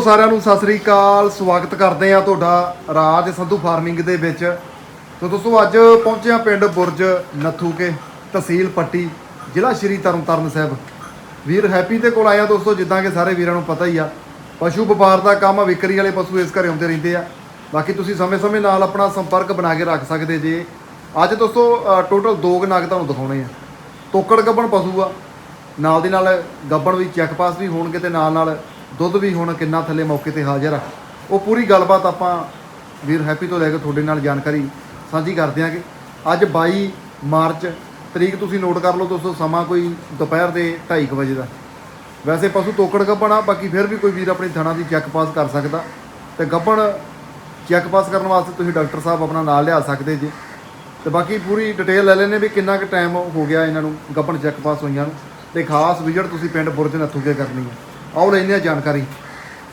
ਸਾਰਿਆਂ ਨੂੰ ਸਤਿ ਸ੍ਰੀ ਅਕਾਲ, ਸਵਾਗਤ ਕਰਦੇ ਆ ਤੁਹਾਡਾ ਰਾਜ ਸੰਧੂ ਫਾਰਮਿੰਗ ਦੇ ਵਿੱਚ। ਤੋ ਦੋਸਤੋ, ਅੱਜ ਪਹੁੰਚੇ ਆ ਪਿੰਡ ਬੁਰਜ ਨੱਥੂਕੇ ਤਹਿਸੀਲ ਪੱਟੀ, ਜ਼ਿਲ੍ਹਾ ਸ਼੍ਰੀ ਤਰਨਤਾਰਨ ਸਾਹਿਬ। ਵੀਰ, ਹੈਪੀ ਦੇ ਕੋਲ ਆਇਆ ਦੋਸਤੋ, ਜਿੱਦਾਂ ਕਿ ਸਾਰੇ ਵੀਰਾਂ ਨੂੰ ਪਤਾ ਹੀ ਆ। ਪਸ਼ੂ ਵਪਾਰ ਦਾ ਕੰਮ ਵਿਕਰੀ ਵਾਲੇ ਪਸ਼ੂ ਇਸ ਘਰੇ ਆਉਂਦੇ ਰਹਿੰਦੇ ਆ। ਬਾਕੀ ਤੁਸੀਂ ਸਮੇਂ-ਸਮੇਂ ਨਾਲ ਆਪਣਾ ਸੰਪਰਕ ਬਣਾ ਕੇ ਰੱਖ ਸਕਦੇ ਜੇ। ਅੱਜ ਦੋਸਤੋ ਟੋਟਲ ਦੋ ਕੁ ਨਗ ਤੁਹਾਨੂੰ ਦਿਖਾਉਣੇ ਆ। ਤੋਕੜ ਗੱਬਣ ਪਸ਼ੂ ਆ। ਨਾਲ ਦੀ ਨਾਲ ਗੱਬਣ ਵੀ ਚੈੱਕ ਪਾਸ ਵੀ ਹੋਣਗੇ ਤੇ ਨਾਲ ਨਾਲ ਦੁੱਧ ਵੀ ਹੁਣ ਕਿੰਨਾ ਥੱਲੇ ਮੌਕੇ ਤੇ ਹਾਜ਼ਰ ਆ। ਉਹ ਪੂਰੀ ਗੱਲਬਾਤ ਆਪਾਂ ਵੀਰ ਹੈਪੀ ਤੋਂ ਲੈ ਕੇ ਤੁਹਾਡੇ ਨਾਲ ਜਾਣਕਾਰੀ ਸਾਂਝੀ ਕਰ ਦਿਆਂਗੇ ਅੱਜ 22 ਮਾਰਚ, ਤਰੀਕ ਤੁਸੀਂ ਨੋਟ ਕਰ ਲਓ ਦੋਸਤੋ, ਸਮਾਂ ਕੋਈ ਦੁਪਹਿਰ ਦੇ 2:30 ਵਜੇ ਦਾ। ਵੈਸੇ ਪਸ਼ੂ ਤੋਕੜ ਗੱਭਣ ਆ, ਬਾਕੀ ਫਿਰ ਵੀ ਕੋਈ ਵੀਰ ਆਪਣੀ ਥਣਾ ਦੀ ਚੈੱਕ ਪਾਸ ਕਰ ਸਕਦਾ। ਤੇ ਗੱਬਣ ਚੈੱਕ ਪਾਸ ਕਰਨ ਵਾਸਤੇ ਤੁਸੀਂ ਡਾਕਟਰ ਸਾਹਿਬ ਆਪਣਾ ਨਾਲ ਲਿਆ ਸਕਦੇ ਜੀ। ਤੇ ਬਾਕੀ ਪੂਰੀ ਡਿਟੇਲ ਲੈ ਲੈਣੇ ਵੀ ਕਿੰਨਾ ਕੁ ਟਾਈਮ ਹੋ ਗਿਆ ਇਹਨਾਂ ਨੂੰ ਗੱਬਣ ਚੈੱਕ ਪਾਸ ਹੋਈਆਂ ਨੂੰ। ਤੇ ਖਾਸ ਵਿਜ਼ਿਟ ਤੁਸੀਂ ਪਿੰਡ ਬੁਰਜ ਨੱਥੂ ਕੇ ਕਰਨੀ ਹੈ ਆਓ ਲੈਂਦੇ ਆ ਜਾਣਕਾਰੀ।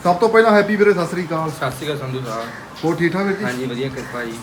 ਸਭ ਤੋਂ ਪਹਿਲਾਂ ਹੈਪੀ ਵੀਰੇ ਸਤਿ ਸ੍ਰੀ ਅਕਾਲ। ਸਤਿ ਸ਼੍ਰੀ ਅਕਾਲ ਸੰਧੂ ਸਾਹਿਬ। ਹੋਰ ਠੀਕ ਠਾਕ ਵੀਰ ਜੀ? ਹਾਂਜੀ ਵਧੀਆ ਕਿਰਪਾ ਜੀ।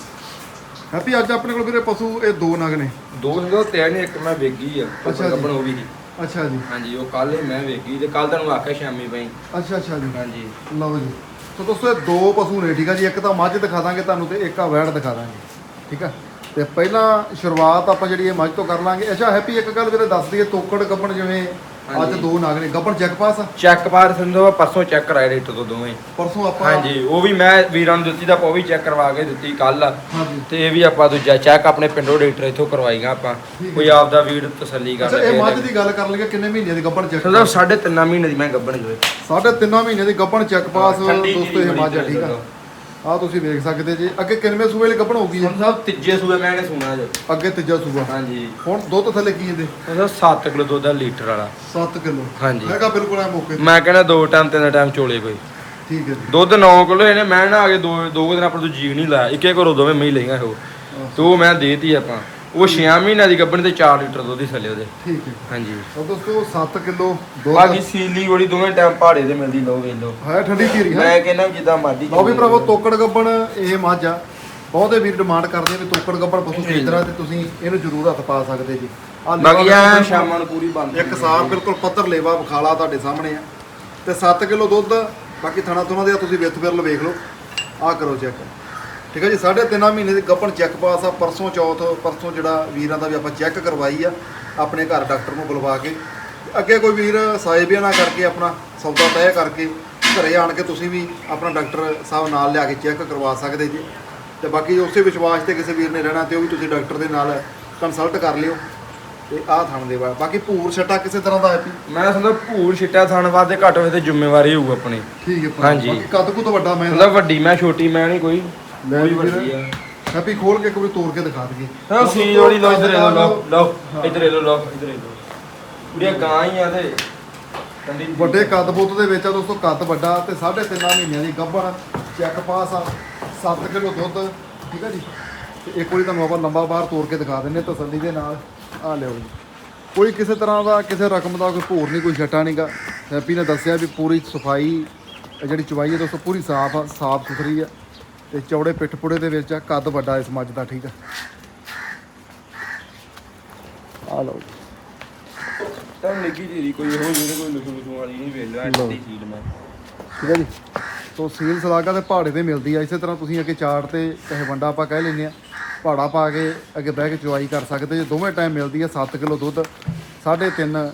ਹੈਪੀ ਅੱਜ ਆਪਣੇ ਕੋਲ ਵੀਰੇ ਪਸ਼ੂ ਇਹ ਦੋ ਨਗ ਨੇ। ਦੋ ਸੰਗੋ ਤਿਆਰ ਨੇ ਇੱਕ ਮੈਂ ਵੇਗੀ ਆ ਅੱਛਾ ਜੀ। ਗੱਬਣ ਉਹ ਵੀ। ਸੀ। ਅੱਛਾ ਜੀ। ਹਾਂਜੀ ਉਹ ਕੱਲ ਮੈਂ ਵੇਗੀ ਤੇ ਕੱਲ ਤੁਹਾਨੂੰ ਆਖਿਆ ਸ਼ਾਮੀ ਪਈ ਅੱਛਾ ਅੱਛਾ ਜੀ। ਹਾਂਜੀ। ਲਓ ਜੀ। ਸੋ ਦੋਸਤੋ ਇਹ ਦੋ ਪਸ਼ੂ ਨੇ ਠੀਕ ਆ ਜੀ। ਇੱਕ ਤਾਂ ਮੱਝ ਦਿਖਾ ਦਾਂਗੇ ਤੁਹਾਨੂੰ ਤੇ ਇੱਕ ਆ ਵੈੜ ਦਿਖਾ ਦਾਂਗੇ ਠੀਕ ਆ? ਤੇ ਪਹਿਲਾਂ ਸ਼ੁਰੂਆਤ ਆਪਾਂ ਜਿਹੜੀ ਇਹ ਮੱਝ ਤੋਂ ਕਰ ਲਾਂਗੇ। ਅੱਛਾ ਹੈਪੀ ਇੱਕ ਗੱਲ ਵੀਰੇ ਦੱਸ ਦਈਏ ਤੋਕੜ ਗੱਬਣ ਜਿਵੇਂ ਅੱਜ। ਦੋ ਨਗ ਨੇ ਗੱਬਣ ਚੈੱਕ ਪਾਸ ਆ? ਚੈੱਕ ਬਾਰ ਸੰਧੂ ਪਰਸੋਂ ਚੈੱਕ ਕਰਾਏ ਰੇਟ ਤੋਂ ਦੋਵੇਂ। ਪਰਸੋਂ ਆਪਾਂ ਹਾਂਜੀ ਉਹ ਵੀ ਮੈਂ ਵੀਰਾਂ ਨੂੰ ਦਿੱਤੀ ਤਾਂ ਉਹ ਵੀ ਚੈੱਕ ਕਰਵਾ ਕੇ ਦਿੱਤੀ ਕੱਲ ਹਾਂਜੀ। ਤੇ ਇਹ ਵੀ ਆਪਾਂ ਦੂਜਾ ਚੈੱਕ ਆਪਣੇ ਪਿੰਡੋਂ ਡਾਕਟਰ ਇੱਥੋਂ ਕਰਵਾਈਆਂ ਆਪਾਂ। ਕੋਈ ਆਪ ਦਾ ਵੀਰ ਤਸੱਲੀ ਕਰ ਅੱਛਾ ਇਹ ਮੱਝ ਦੀ ਗੱਲ ਕਰ ਲਈਏ ਕਿੰਨੇ ਮਹੀਨੇ ਦੀ ਗੱਬਣ ਚੈੱਕ ਸੰਧੂ ਸਾਢੇ ਤਿੰਨਾਂ ਮਹੀਨੇ ਦੀ ਮੈਂ ਗੱਬਣ ਜੋ। ਸਾਢੇ ਤਿੰਨਾਂ ਮਹੀਨੇ ਦੀ ਗੱਬਣ ਚੈੱਕ ਪਾਸ ਦੋਸਤੋ ਇਹ ਮੱਝ ਠੀਕ ਆ। ਆ ਤੁਸੀਂ ਵੇਖ ਸਕਦੇ ਜੀ। ਅੱਗੇ ਕਿੰਨਵੇਂ ਸੂਬੇ ਲਈ ਗੱਬਣ ਹੋਊਗੀ ਸੰਧੂ ਸਾਹਿਬ ਤੀਜੇ ਸੂਏ ਮੈਂ ਇਹਨੇ ਸੁਣਾ ਜੋ ਅੱਗੇ ਤੀਜਾ ਸੂਬਾ। ਹਾਂਜੀ। ਹੁਣ ਦੁੱਧ ਥੱਲੇ ਕੀ ਇਹਦੇ? ਸੰਧੂ 7 ਕਿਲੋ ਦੁੱਧ ਦਾ ਲੀਟਰ ਵਾਲਾ। 7 ਕਿਲੋ। ਹਾਂਜੀ। ਹੈਗਾ ਬਿਲਕੁਲ ਐ ਮੌਕੇ ਤੇ। ਮੈਂ ਕਹਿੰਦਾ ਦੋ ਟਾਈਮ ਤਿੰਨ ਟਾਈਮ ਚੋਲੇ ਕੋਈ। ਠੀਕ ਹੈ ਜੀ। ਦੁੱਧ 9 ਕਿਲੋ ਇਹਨੇ ਮੈਂ ਨਾ ਆ ਕੇ ਦੋ ਦੋ ਕੁ ਦਿਨ ਆਪਾਂ ਤੋਂ ਜੀਗ ਨਹੀਂ ਲਾਇਆ। ਇੱਕੇ ਘਰੋਂ ਦੋਵੇਂ ਮੈਂ ਹੀ ਲਈਆਂ ਉਹ ਤੇ ਉਹ ਮੈਂ ਦੇਤੀ ਆਪਾਂ। ਉਹ 6 ਮਹੀਨਿਆਂ ਦੀ ਗੱਭਣ ਤੇ 4 ਲੀਟਰ ਦੁੱਧ ਹੀ ਥੱਲੇ ਉਹਦੇ। ਠੀਕ ਹੈ। ਹਾਂਜੀ। ਤਾਂ ਦੋਸਤੋ 7 ਕਿਲੋ ਦੁੱਧ। ਬਾਕੀ ਸੀਲੀ ਬੜੀ ਦੋਵੇਂ ਟਾਈਮ ਪਹਾੜੇ ਤੇ ਮਿਲਦੀ ਲੋ ਵੇਖ ਲੋ ਹੈ ਠੰਡੀ ਧੀਰੀ ਹੈ? ਮੈਂ ਕਹਿੰਦਾ ਜਿੱਦਾਂ ਮਰਜ਼ੀ ਲਓ ਵੀ ਭਰਾਵੋ ਤੋਕੜ ਗੱਬਣ ਇਹ ਮੱਝ ਆ। ਬਹੁਤੇ ਵੀਰ ਡਿਮਾਂਡ ਕਰਦੇ ਨੇ ਤੋਕੜ ਗੱਬਣ ਪਸ਼ੂ ਖਰੀਦਣਾ ਤੇ ਤੁਸੀਂ ਇਹਨੂੰ ਜ਼ਰੂਰ ਹੱਥ ਪਾ ਸਕਦੇ ਜੀ। ਬਾਕੀ ਆ ਸ਼ਾਮਾਂ ਨੂੰ ਪੂਰੀ ਬੰਦ ਇੱਕ ਸਾਫ਼ ਬਿਲਕੁਲ ਪੱਧਰ ਲੇਵਾ ਵਿਖਾਲਾ ਤੁਹਾਡੇ ਸਾਹਮਣੇ ਆ। ਤੇ 7 ਕਿਲੋ ਦੁੱਧ ਬਾਕੀ ਥਣਾ ਥੁਣਾ ਦੇ ਆ ਤੁਸੀਂ ਵਿੱਥ ਫਿਰਲ ਵੇਖ ਲਓ। ਆਹ ਕਰੋ ਚੈੱਕ। ਠੀਕ ਹੈ ਜੀ ਸਾਢੇ ਤਿੰਨਾਂ ਮਹੀਨੇ ਦੀ ਗੱਪਣ ਚੈੱਕ ਪਾਸ ਆ ਪਰਸੋਂ ਚੌਥ ਪਰਸੋਂ ਜਿਹੜਾ ਵੀਰਾਂ ਦਾ ਵੀ ਆਪਾਂ ਚੈੱਕ ਕਰਵਾਈ ਆ ਆਪਣੇ ਘਰ ਡਾਕਟਰ ਨੂੰ ਬੁਲਵਾ ਕੇ। ਅੱਗੇ ਕੋਈ ਵੀਰ ਸਾਇਬੀਆਂ ਨਾ ਕਰਕੇ ਆਪਣਾ ਸੌਦਾ ਤੈਅ ਕਰਕੇ ਘਰੇ ਆਣ ਕੇ ਤੁਸੀਂ ਵੀ ਆਪਣਾ ਡਾਕਟਰ ਸਾਹਿਬ ਨਾਲ ਲਿਆ ਕੇ ਚੈੱਕ ਕਰਵਾ ਸਕਦੇ ਜੀ। ਤੇ ਬਾਕੀ ਉਸੇ ਵਿਸ਼ਵਾਸ ਤੇ ਕਿਸੇ ਵੀਰ ਨੇ ਰਹਿਣਾ ਤੇ ਉਹ ਵੀ ਤੁਸੀਂ ਡਾਕਟਰ ਦੇ ਨਾਲ ਕੰਸਲਟ ਕਰ ਲਿਓ ਤੇ ਆਹ ਥਣ ਦੇ ਵਾ ਬਾਕੀ ਭੂਰ ਛੱਟਾ ਕਿਸੇ ਤਰ੍ਹਾਂ ਦਾ ਹੈ ਵੀ? ਮੈਂ ਸਮਝਦਾ ਭੂਰ ਛਿੱਟਾ ਥਣ ਵਾਦੇ ਘੱਟ ਹੋਏ ਤੇ ਜ਼ਿੰਮੇਵਾਰੀ ਹੋਊ ਆਪਣੀ। ਠੀਕ ਹੈ। ਹਾਂਜੀ। ਬਾਕੀ ਕੱਦ ਕੁ ਵੱਡਾ ਮੈਂ ਸਮਝਦਾ ਵੱਡੀ ਮੈਂ ਛੋਟੀ ਮੈਂ ਨਹੀਂ ਕੋਈ। ਲੈ ਵੀ ਵੱਡੀ। ਆ। ਹੈਪੀ ਖੋਲ ਕੇ ਇੱਕ ਵਾਰੀ ਤੋੜ ਕੇ ਦਿਖਾ ਦਈਏ। ਹਾਂ ਸੀ ਵਾਲੀ ਲੋ ਇਧਰ ਲੋ ਲੋ ਲੋ ਹਾਂ। ਇਧਰ ਲੋ ਲੋ ਇਧਰ ਲੋ ਪੂਰੀਆਂ ਗਾਂ ਹੀ ਆ ਤੇ ਠੰਡੀ ਵੱਡੇ ਕੱਦ ਬੁੱਤ ਦੇ ਵਿੱਚ ਆ ਦੋਸਤੋ ਕੱਦ ਵੱਡਾ ਤੇ 3.5 ਮਹੀਨਿਆਂ ਦੀ ਗੱਭਣ ਚੈੱਕ ਪਾਸ ਆ 7 ਕਿਲੋ ਦੁੱਧ ਠੀਕ ਹੈ ਜੀ? ਤੇ ਇੱਕ ਵਾਰੀ ਤੁਹਾਨੂੰ ਆਪਾਂ ਲੰਬਾ ਬਾਹਰ ਤੋੜ ਕੇ ਦਿਖਾ ਦਿੰਨੇ ਤਸੱਲੀ ਦੇ ਨਾਲ। ਆ ਲਿਓ ਜੀ। ਕੋਈ ਕਿਸੇ ਤਰ੍ਹਾਂ ਦਾ ਕਿਸੇ ਰਕਮ ਦਾ ਕੋਈ ਭੋਰ ਨਹੀਂ ਕੋਈ ਛੱਟਾ ਨਹੀਂਗਾ ਹੈਪੀ ਨੇ ਦੱਸਿਆ ਵੀ ਪੂਰੀ ਸਫ਼ਾਈ ਜਿਹੜੀ ਚਵਾਈ ਹੈ ਦੋਸਤੋ ਪੂਰੀ ਸਾਫ਼ ਆ ਸਾਫ਼ ਸੁਥਰੀ ਆ। ਤੇ ਚੌੜੇ ਪਿੱਠ ਪੁੜੇ ਦੇ ਵਿੱਚ ਆ ਕੱਦ ਵੱਡਾ ਇਸ ਮੱਝ ਦਾ ਠੀਕ ਆ ਆ ਲਓ ਜੀ। ਤਾਂ ਨਿੱਗੀ ਜੀ ਕੋਈ ਹੋ ਜਿਹਦੇ ਕੋਈ ਲੁਸੂ ਲੁਸੂ ਵਾਲੀ ਨਹੀਂ ਵੇਲ ਲਿਆ। ਐਡੀ ਸੀਲ ਮੈਂ ਠੀਕ ਹੈ ਜੀ ਸੋ ਸੀਲ ਸਲਾਗਾ ਤੇ ਪਹਾੜੇ ਤੇ ਮਿਲਦੀ ਆ ਇਸੇ ਤਰ੍ਹਾਂ ਤੁਸੀਂ ਅੱਗੇ ਚਾਰਟ ਤੇ ਚਾਹੇ ਵੰਡਾ ਆਪਾਂ ਕਹਿ ਲੈਂਦੇ ਆ ਪਹਾੜਾ ਪਾ ਕੇ ਅੱਗੇ ਬਹਿ ਕੇ ਚੁਆਈ ਕਰ ਸਕਦੇ ਜੇ ਦੋਵੇਂ ਟਾਈਮ ਮਿਲਦੀ ਆ 7 ਕਿਲੋ ਦੁੱਧ 3.5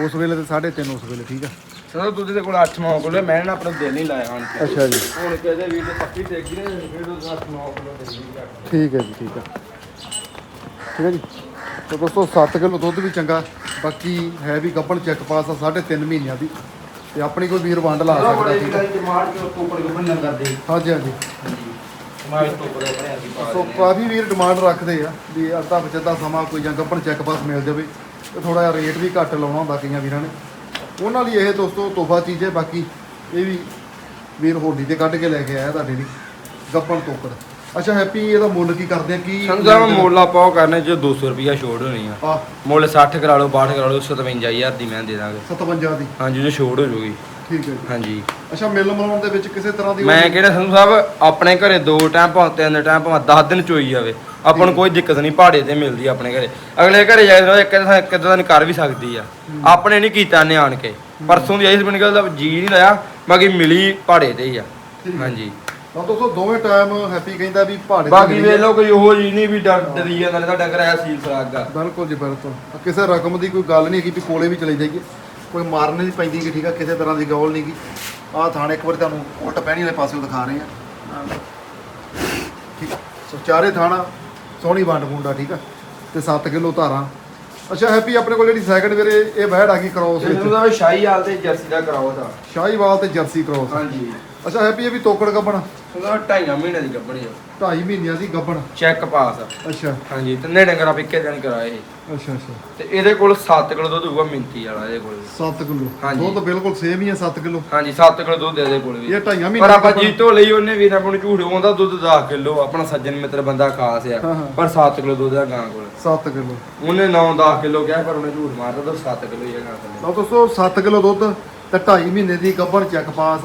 ਉਸ ਵੇਲੇ ਤੇ 3.5 ਉਸ ਵੇਲੇ ਠੀਕ ਆ ਸਰ ਦੁੱਧ ਦੇ ਕੋਲ 8 9 ਕਿਲੋ ਮੈਂ ਨਾ ਆਪਣਾ ਦਿਲ ਨਹੀਂ ਲਾਇਆ ਹਣ। ਅੱਛਾ ਜੀ। ਹੁਣ ਕਿਹਦੇ ਵੀਰ ਤੇ ਪੱਕੀ ਟੇਕੀ ਨੇ ਫਿਰ ਉਹ 8 9 ਕਿਲੋ ਦੇ ਦੀ ਠੀਕ ਹੈ ਜੀ ਠੀਕ ਆ ਠੀਕ ਹੈ ਜੀ। ਤਾਂ ਦੋਸਤੋ 7 ਕਿਲੋ ਦੁੱਧ ਵੀ ਚੰਗਾ ਬਾਕੀ ਹੈ ਵੀ ਗੱਭਣ ਚੈੱਕ ਪਾਸ ਆ 3.5 ਮਹੀਨਿਆਂ ਦੀ। ਤੇ ਆਪਣੀ ਕੋਈ ਵੀਰ ਵੰਡ ਲਾ ਸਕਦਾ ਠੀਕ ਆ ਡਿਮਾਂਡ ਉੱਪਰ ਕਰਦੇ। ਹਾਂਜੀ ਹਾਂਜੀ। ਤੋਂ ਉੱਪਰ ਆਪਣੇ ਅਸੀਂ ਪਾ ਸੋ ਕਾਫੀ ਵੀਰ ਡਿਮਾਂਡ ਰੱਖਦੇ ਆ ਵੀ ਅੱਧਾ ਪਚੱਧਾ ਸਮਾਂ ਕੋਈ ਜਾਂ ਗੱਪਣ ਚੈੱਕ ਪਾਸ ਮਿਲ ਜਾਵੇ। ਤੇ ਥੋੜਾ ਜਿਹਾ ਰੇਟ ਵੀ ਘੱਟ ਲਾਉਣਾ ਹੁੰਦਾ ਕਈਆਂ ਵੀਰਾਂ ਨੇ। ਉਹਨਾਂ ਲਈ ਇਹ ਦੋਸਤੋ ਤੋਹਫਾ ਚੀਜ਼ ਹੈ ਬਾਕੀ ਇਹ ਵੀ ਵੀਰ ਹੋਡੀ ਤੇ ਕੱਢ ਕੇ ਲੈ ਕੇ ਆਇਆ ਤੁਹਾਡੇ ਲਈ ਗੱਪਣ ਤੋਕੜ। ਅੱਛਾ ਹੈਪੀ ਇਹਦਾ ਮੁੱਲ ਕੀ ਕਰਦੇ ਆ? ਕੀ ਸੰਜਾ ਮੁੱਲ ਆਪਾਂ ਉਹ ਕਰਨੇ ਚ 200 ਰੁਪਿਆ ਛੋੜ ਹੋਣੀ ਆ। ਮੁੱਲ 60 ਕਰਾ ਲਓ 62 ਕਰਾ ਲਓ 57000 ਦੀ ਮੈਂ ਦੇ ਦਾਂਗੇ। 57 ਦੀ। ਹਾਂਜੀ ਉਹ ਛੋੜ ਹੋ ਜੂਗੀ। ਠੀਕ ਹੈ ਜੀ। ਹਾਂਜੀ। ਅੱਛਾ ਮਿਲ ਮਲਾਉਣ ਦੇ ਵਿੱਚ ਕਿਸੇ ਤਰ੍ਹਾਂ ਦੀ ਮੈਂ ਕਿਹੜਾ ਸੰਧੂ ਸਾਹਿਬ ਆਪਣੇ ਘਰੇ ਦੋ ਟਾਈਮ ਭਾਵੇਂ ਤਿੰਨ ਟਾਈਮ ਭਾਵੇਂ 10 ਦਿਨ ਚੋਈ ਜਾਵੇ। ਆਪਾਂ ਨੂੰ ਕੋਈ ਦਿੱਕਤ ਨਹੀਂ ਪਹਾੜੇ ਤੇ ਮਿਲਦੀ ਆਪਣੇ ਘਰੇ। ਅਗਲੇ ਘਰੇ ਜਾਏ ਤਾਂ ਇੱਕ ਇੱਕ ਦਿਨ ਕਰ ਵੀ ਸਕਦੀ ਆ। ਆਪਣੇ ਨਹੀਂ ਕੀਤਾ ਨੇ ਆਣ ਕੇ। ਪਰਸੋਂ ਦੀ ਆਈ ਸੀ ਮੈਨੂੰ ਕਹਿੰਦਾ ਜੀ ਨਹੀਂ ਲਾਇਆ ਬਾਕੀ ਮਿਲੀ ਪਹਾੜੇ ਤੇ ਹੀ ਆ। ਹਾਂਜੀ। ਤਾਂ ਦੋਸਤੋ ਦੋਵੇਂ ਟਾਈਮ ਹੈਪੀ ਕਹਿੰਦਾ ਵੀ ਪਹਾੜੇ ਤੇ ਬਾਕੀ ਵੇਖ ਲਓ ਕੋਈ ਉਹ ਜੀ ਨਹੀਂ ਵੀ ਡਰ ਜਾਂਦਾ ਨਹੀਂ ਤਾਂ ਡੰਗਰ ਆਇਆ ਸੀਲ ਸਰਾਗਾ। ਬਿਲਕੁਲ ਜੀ ਬਿਲਕੁਲ। ਕਿਸੇ ਰਕਮ ਦੀ ਕੋਈ ਗੱਲ ਨਹੀਂ ਹੈਗੀ ਵੀ ਕੋਲੇ ਵੀ ਚਲੇ ਜਾਈਏ। ਕੋਈ ਮਾਰਨ ਨਹੀਂ ਪੈਂਦੀ ਕਿ ਠੀਕ ਆ? ਕਿਸੇ ਤਰ੍ਹਾਂ ਦੀ ਗੌਲ ਨਹੀਂ ਗੀ ਆਹ ਥਾਣੇ ਇੱਕ ਵਾਰ ਤੁਹਾਨੂੰ ਉਲਟ ਪੈਣੀ ਵਾਲੇ ਪਾਸਿਓਂ ਦਿਖਾ ਰਹੇ ਆ। ਠੀਕ। ਆ। ਸੋ ਚਾਰੇ ਥਾਣਾ ਸੋਹਣੀ ਵੰਡ ਮੁੰਡਾ ਠੀਕ ਆ? ਤੇ 7 ਕਿਲੋ ਧਾਰਾਂ। ਅੱਛਾ ਹੈਪੀ ਆਪਣੇ ਕੋਲ ਜਿਹੜੀ ਸੈਕਿੰਡ ਵੀਰੇ ਇਹ ਬਹਿੜ ਆ ਗਈ ਕ੍ਰੋਸ ਵਿੱਚ। ਦਾ ਵੀ ਸ਼ਾਹੀ ਹਾਲ ਤੇ ਜਰਸੀ ਦਾ ਕਰਾਓ ਦਾ ਸ਼ਾਹੀਵਾਲ ਤੇ ਜਰਸੀ ਕ੍ਰੋਸ ਹਾਂਜੀ। ਅੱਛਾ ਹੈਪੀ ਇਹ ਵੀ ਤੋਕੜ ਗੱਬਣ। ਉਹਦਾ ਢਾਈਆਂ ਮਹੀਨੇ ਦੀ ਗੱਭਣੀ ਆ। 2.5 ਮਹੀਨਿਆਂ ਦੀ ਗੱਬਣ? ਚੈੱਕ ਪਾਸ ਆ। ਅੱਛਾ। ਹਾਂਜੀ ਤਿੰਨੇ ਡੰਗਰ ਪਿੱਕੇ ਦਿਨ ਕਰਾਏ। ਅੱਛਾ ਅੱਛਾ। ਤੇ ਇਹਦੇ ਕੋਲ 7 ਕਿਲੋ ਦੁੱਧ ਹੋਊਗਾ ਮਿੰਤੀ ਵਾਲਾ ਇਹਦੇ ਕੋਲ। 7 ਕਿਲੋ? ਹਾਂਜੀ। ਦੁੱਧ ਬਿਲਕੁਲ ਸੇਮ ਹੀ ਆ 7 ਕਿਲੋ? ਹਾਂਜੀ 7 ਕਿਲੋ ਦੁੱਧ ਇਹਦੇ ਕੋਲ ਵੀ। ਇਹ ਢਾਈਆਂ ਪਰ ਮਹੀਨਿਆਂ ਆਪਾਂ ਦੀ ਜੀਤੋ ਲਈ ਉਹਨੇ ਵੀਰ ਆਪਾਂ ਨੂੰ ਝੂਠ ਆਉਂਦਾ ਦੁੱਧ 10 ਕਿਲੋ ਆਪਣਾ ਸੱਜਣ ਮਿੱਤਰ ਬੰਦਾ ਖਾਸ ਆ। ਹਾਂ, ਹਾਂ। ਪਰ 7 ਕਿਲੋ ਦੁੱਧ ਆ ਗਾਂ ਕੋਲ। 7 ਕਿਲੋ। ਉਹਨੇ 9-10 ਕਿਲੋ ਕਿਹਾ ਪਰ ਉਹਨੇ ਝੂਠ ਮਾਰਦਾ ਤਾਂ 7 ਕਿਲੋ ਹੀ ਆ ਗਾਂ ਕੋਲ। ਲਓ ਦੋਸਤੋ 7 ਕਿਲੋ ਦੁੱਧ ਤੇ 2.5 ਮਹੀਨੇ ਦੀ ਗੱਭਣ ਚੈੱਕ ਪਾਸ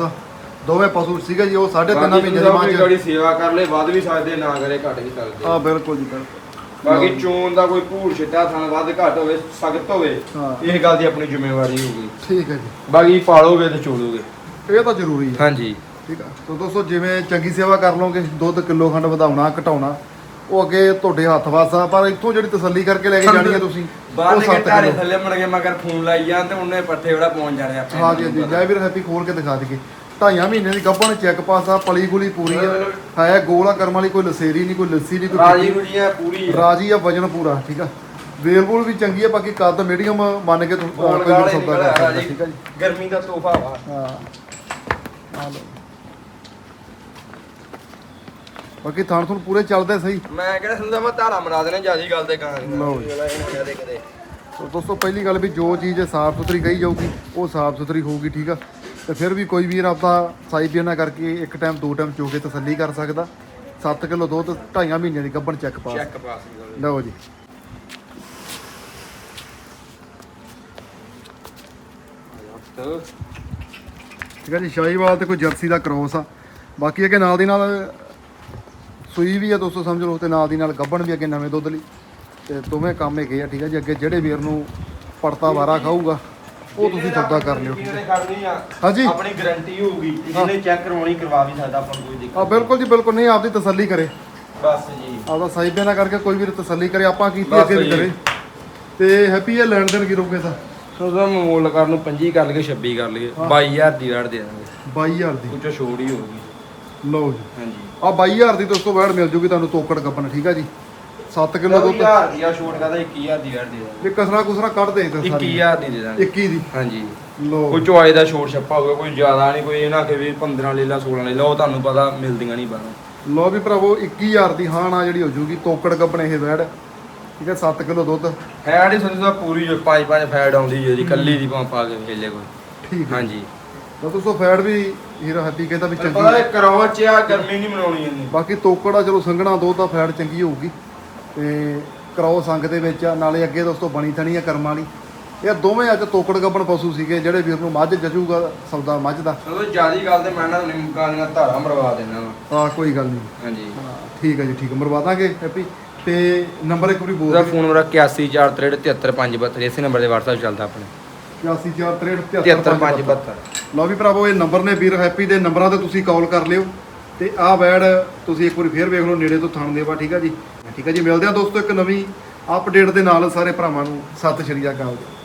ਦੋਵੇਂ ਪਸ਼ੂ ਸੀਗੇ ਜੀ ਉਹ 3.5 ਮਹੀਨੇ ਦੀ ਬਾਕੀ ਗਾੜੀ ਸੇਵਾ ਕਰ ਲੈ ਵੱਧ ਵੀ ਸਕਦੇ ਨਾ ਕਰੇ ਘੱਟ ਵੀ ਸਕਦੇ। ਹਾਂ ਬਿਲਕੁਲ ਜੀ ਬਿਲਕੁਲ। ਬਾਕੀ ਚੋਣ ਦਾ ਕੋਈ ਭੂਰ ਛਿੱਟਾ ਥਣ ਵੱਧ ਘੱਟ ਹੋਵੇ ਸਖਤ ਹੋਵੇ ਹਾਂ। ਇਹ ਗੱਲ ਦੀ ਆਪਣੀ ਜ਼ਿੰਮੇਵਾਰੀ ਹੋਊਗੀ। ਠੀਕ ਹੈ ਜੀ। ਬਾਕੀ ਪਾਲੋਗੇ ਤੇ ਚੋਲੋਗੇ। ਇਹ ਤਾਂ ਜ਼ਰੂਰੀ ਹੈ। ਹਾਂਜੀ। ਠੀਕ ਆ। ਸੋ ਦੋਸਤੋ ਜਿਵੇਂ ਚੰਗੀ ਸੇਵਾ ਕਰ ਲਓਗੇ ਦੁੱਧ ਕਿਲੋ ਖੰਡ ਵਧਾਉਣਾ ਘਟਾਉਣਾ ਉਹ ਅੱਗੇ ਤੁਹਾਡੇ ਹੱਥ ਵਾਸ ਆ ਪਰ ਇੱਥੋਂ ਜਿਹੜੀ ਤਸੱਲੀ ਕਰਕੇ ਲੈ ਕੇ ਜਾਣੀ ਹੈ ਤੁਸੀਂ ਬਾਹਰ ਉਹ ਦੇ ਸੱਤ ਕਿੱਲੋ। ਥੱਲੇ ਮੜ ਕੇ ਮਗਰ ਫੋਨ ਲਾਈ ਜਾਂ ਤੇ ਉਹਨੇ ਪੱਠੇ ਜਿਹੜਾ ਪਹੁੰਚ ਜਾਣੇ ਆਪਣੇ ਹਾਂ ਜੀ ਜੀ ਜੈ ਵੀਰ ਹੈਪੀ ਖੋਲ ਕੇ ਦਿਖਾ ਦਈਏ। ਢਾਈਆਂ ਮਹੀਨੇ ਦੀ ਗੱਭਣ ਚੈੱਕ ਪਾਸ ਆ ਪਲੀ ਗੁਲੀ ਪੂਰੀ ਆ। ਹੈ। ਗੋਲਾ ਕਰਮ ਵਾਲੀ ਕੋਈ ਲਸੇਰੀ ਨਹੀਂ ਕੋਈ ਲੱਸੀ ਨਹੀਂ ਕੋਈ ਰਾਜੀ ਪੂਰੀ ਆ। ਰਾਜੀ ਆ ਵਜਨ ਪੂਰਾ ਠੀਕ ਆ। ਵੇਲ ਵੂਲ ਵੀ ਚੰਗੀ ਆ ਬਾਕੀ ਕੱਦ ਮੀਡੀਅਮ ਮੰਨ ਕੇ ਤੁਸੀਂ ਕੋਈ ਗਾਲੇ ਸੌਦਾ ਕਰ ਸਕਦਾ ਠੀਕ ਆ ਜੀ। ਗਰਮੀ ਦਾ ਤੋਹਫਾ ਵਾ। ਹਾਂ। ਆ ਲਓ। ਬਾਕੀ ਥਾਣ ਥੁਣ ਪੂਰੇ ਚੱਲਦੇ ਸਹੀ? ਮੈਂ ਕਿਹੜਾ ਸੁਣਦਾ ਮੈਂ ਧਾਰਾ ਮਰਾ ਦੇਣੇ ਜਿਆਦੀ ਗੱਲ ਤੇ ਕਾਂ ਲਓ ਜੀ। ਦੋਸਤੋ ਪਹਿਲੀ ਗੱਲ ਵੀ ਜੋ ਚੀਜ਼ ਸਾਫ਼ ਸੁਥਰੀ ਕਹੀ ਜਾਊਗੀ ਉਹ ਸਾਫ਼ ਸੁਥਰੀ ਹੋਊਗੀ ਠੀਕ ਆ? ਤੇ ਫਿਰ ਵੀ ਕੋਈ ਵੀਰ ਆਪਦਾ ਸਾਈ ਪੀਣਾ ਕਰਕੇ ਇੱਕ ਟਾਈਮ ਦੋ ਟਾਈਮ ਚੋ ਕੇ ਤਸੱਲੀ ਕਰ ਸਕਦਾ। 7 ਕਿਲੋ ਦੁੱਧ ਢਾਈਆਂ ਮਹੀਨਿਆਂ ਦੀ ਗੱਭਣ ਚੈੱਕ ਪਾਸ ਚੈੱਕ ਪਾਸ। ਲਓ ਜੀ। ਠੀਕ ਆ ਜੀ ਸ਼ਾਹੀਵਾਲ ਤੇ ਕੋਈ ਜਰਸੀ ਦਾ ਕ੍ਰੋਸ ਆ। ਬਾਕੀ ਅੱਗੇ ਨਾਲ ਦੀ ਨਾਲ ਸੂਈ ਵੀ ਆ ਦੋਸਤੋ ਸਮਝ ਲਓ ਤੇ ਨਾਲ ਦੀ ਨਾਲ ਗੱਭਣ ਵੀ ਅੱਗੇ ਨਵੇਂ ਦੁੱਧ ਲਈ। ਤੇ ਦੋਵੇਂ ਕੰਮ ਹੈਗੇ ਆ ਠੀਕ ਆ ਜੀ। ਅੱਗੇ ਜਿਹੜੇ ਵੀਰ ਨੂੰ ਪੜਤਾ ਵਾਰਾ ਖਾਊਗਾ। ਉਹ ਤੁਸੀਂ ਸੌਦਾ ਕਰ ਲਿਓ। ਜਿਹਨੇ ਕਰਨੀ ਆ। ਹਾਂਜੀ। ਆਪਣੀ ਗਾਰੰਟੀ ਹੋਊਗੀ। ਜਿਹਨੇ ਚੈੱਕ ਕਰਵਾਉਣੀ ਕਰਵਾ ਵੀ ਸਕਦਾ ਆਪਾਂ ਕੋਈ ਦਿੱਕਤ ਆ ਬਿਲਕੁਲ ਜੀ ਬਿਲਕੁਲ ਨਹੀਂ ਆਪਦੀ ਤਸੱਲੀ ਕਰੇ। ਬਸ ਜੀ। ਆਪਦਾ ਸਾਈਬੇ ਨਾ ਕਰਕੇ ਕੋਈ ਵੀਰ ਤਸੱਲੀ ਕਰੇ ਆਪਾਂ ਕੀਤੀ ਅੱਗੇ ਵੀ। ਕਰੇ। ਤੇ ਹੈਪੀ ਇਹ ਲੈਣ ਦੇਣ ਕੀ ਰੋਕੇ ਸਾ ਉਹਦਾ ਮੋਲ ਕਰਨ ਨੂੰ 25 ਕਰ ਲਈਏ 26 ਕਰ ਲਈਏ। 22000 ਦੀ ਵੜ ਦੇ ਦਾਂਗੇ। 22000 ਦੀ। ਉੱਚੋ ਛੋੜ ਹੀ ਹੋਊਗੀ। ਲਓ ਜੀ। ਹਾਂਜੀ। ਆ 22000 ਦੀ ਦੋਸਤੋ ਵੈੜ ਮਿਲ ਜੂਗੀ ਤੁਹਾਨੂੰ ਤੋਕੜ ਗੱਪਨ ਠੀਕ ਆ ਜੀ? 7 ਕਿਲੋ ਦੁੱਧ। 22000 ਦੀ ਆ ਛੋੜ ਕਰਦਾ 21000 ਦੀ ਵੜ ਦੇ ਦਾਂਗੇ। ਜੇ ਕਸਰਾ ਕੁਸਰਾ ਕੱਢ ਦੇ ਤੇ ਸਾਰੀ। 21000 ਦੀ ਦੇ ਦਾਂਗੇ। 21 ਦੀ? ਹਾਂਜੀ। ਲਓ। ਕੋਈ ਚੁਆਏ ਦਾ ਛੋੜ ਛੱਪਾ ਹੋਊਗਾ ਕੋਈ ਜ਼ਿਆਦਾ ਨਹੀਂ ਕੋਈ ਇਹਨਾਂ ਕਿ ਵੀ 15 ਲੈ ਲਾ 16 ਲੈ ਲਾ ਉਹ ਤੁਹਾਨੂੰ ਪਤਾ ਮਿਲਦੀਆਂ ਨਹੀਂ ਬਾਹਰੋਂ। ਲਓ ਵੀ ਭਰਾਵੋ 21000 ਦੀ ਹਾਣ ਆ ਜਿਹੜੀ ਹੋ ਜੂਗੀ ਤੋਕੜ ਗੱਪਨ ਇਹ ਵੈੜ ਠੀਕ ਹੈ 7 ਕਿਲੋ ਦੁੱਧ। ਫੈਟ ਹੀ ਸਮਝਦਾ ਪੂਰੀ ਜੋ ਪੰਜ ਪੰਜ ਫੈਟ ਆਉਂਦੀ ਜੇ ਦੀ ਕੱਲੀ ਦੀ ਪੰਪ ਆ ਕੇ ਵੇਲੇ ਕੋਈ। ਠੀਕ ਹੈ। ਹਾਂਜੀ। ਤਾਂ ਦੋਸਤੋ ਫੈੜ ਵੀ ਹੀਰਾ ਹੈਪੀ ਕਹਿੰਦਾ ਵੀ ਪਤਾ ਚੰਗੀ ਇਹ ਕਰੋ ਚ ਆ ਗਰਮੀ ਨਹੀਂ ਮਨਾਉਣੀ ਇਹਨੇ। ਬਾਕੀ ਤੋਕੜ ਚਲੋ ਸੰਘਣਾ ਦਾ ਫੈੜ ਚੰਗੀ ਹੋਊਗੀ। ਤੇ ਕਰਾਓ ਸੰਗ ਦੇ ਵਿੱਚ ਆ, ਨਾਲੇ ਅੱਗੇ ਦੋਸਤੋ ਬਣੀ ਥਣੀ ਆ ਕਰਮਾਂ ਵਾਲੀ। ਇਹ ਦੋਵੇਂ ਅੱਜ ਤੋਕੜ ਗੱਬਣ ਪਸ਼ੂ ਸੀਗੇ ਜਿਹੜੇ ਵੀਰ ਨੂੰ ਮੱਝ ਜਜੂਗਾ ਸੌਦਾ ਮੱਝ ਦਾ। ਚਲੋ ਜਿਆਦੀ ਗੱਲ ਤੇ ਮੈਂ ਨਾ ਨਿੰਮਕਾਂ ਦੀਆਂ ਧਾਰਾਂ ਮਰਵਾ ਦੇਣਾ ਵਾ। ਆ ਕੋਈ ਗੱਲ ਨਹੀਂ। ਹਾਂਜੀ। ਹਾਂ, ਠੀਕ ਹੈ ਜੀ ਠੀਕ ਹੈ ਮਰਵਾ ਦਾਂਗੇ ਹੈਪੀ। ਤੇ ਨੰਬਰ ਇੱਕ ਵਾਰੀ ਬੋਲ ਉਹਦਾ ਫੋਨ ਮੇਰਾ 8143373572 ਇਸੇ ਨੰਬਰ ਦੇ WhatsApp ਚੱਲਦਾ ਆਪਣੇ। 8463 73572 ਲਓ ਵੀ ਭਰਾਵੋ ਇਹ ਨੰਬਰ ਨੇ ਵੀਰ ਹੈਪੀ ਦੇ ਨੰਬਰਾਂ ਤੇ ਤੁਸੀਂ ਕਾਲ ਕਰ ਲਿਓ। ਤੇ ਆਹ ਵੈੜ ਤੁਸੀਂ ਇੱਕ ਵਾਰੀ ਫੇਰ ਵੇਖ ਲਓ, ਨੇੜੇ ਤੋਂ ਥਣ ਦੇਵਾ, ਠੀਕ ਆ ਜੀ? ਠੀਕ ਆ ਜੀ, ਮਿਲਦੇ ਆ ਦੋਸਤੋ ਇੱਕ ਨਵੀਂ ਅਪਡੇਟ ਦੇ ਨਾਲ ਸਾਰੇ ਭਰਾਵਾਂ ਨੂੰ, ਸਤਿ ਸ਼੍ਰੀ ਅਕਾਲ। ਜੀ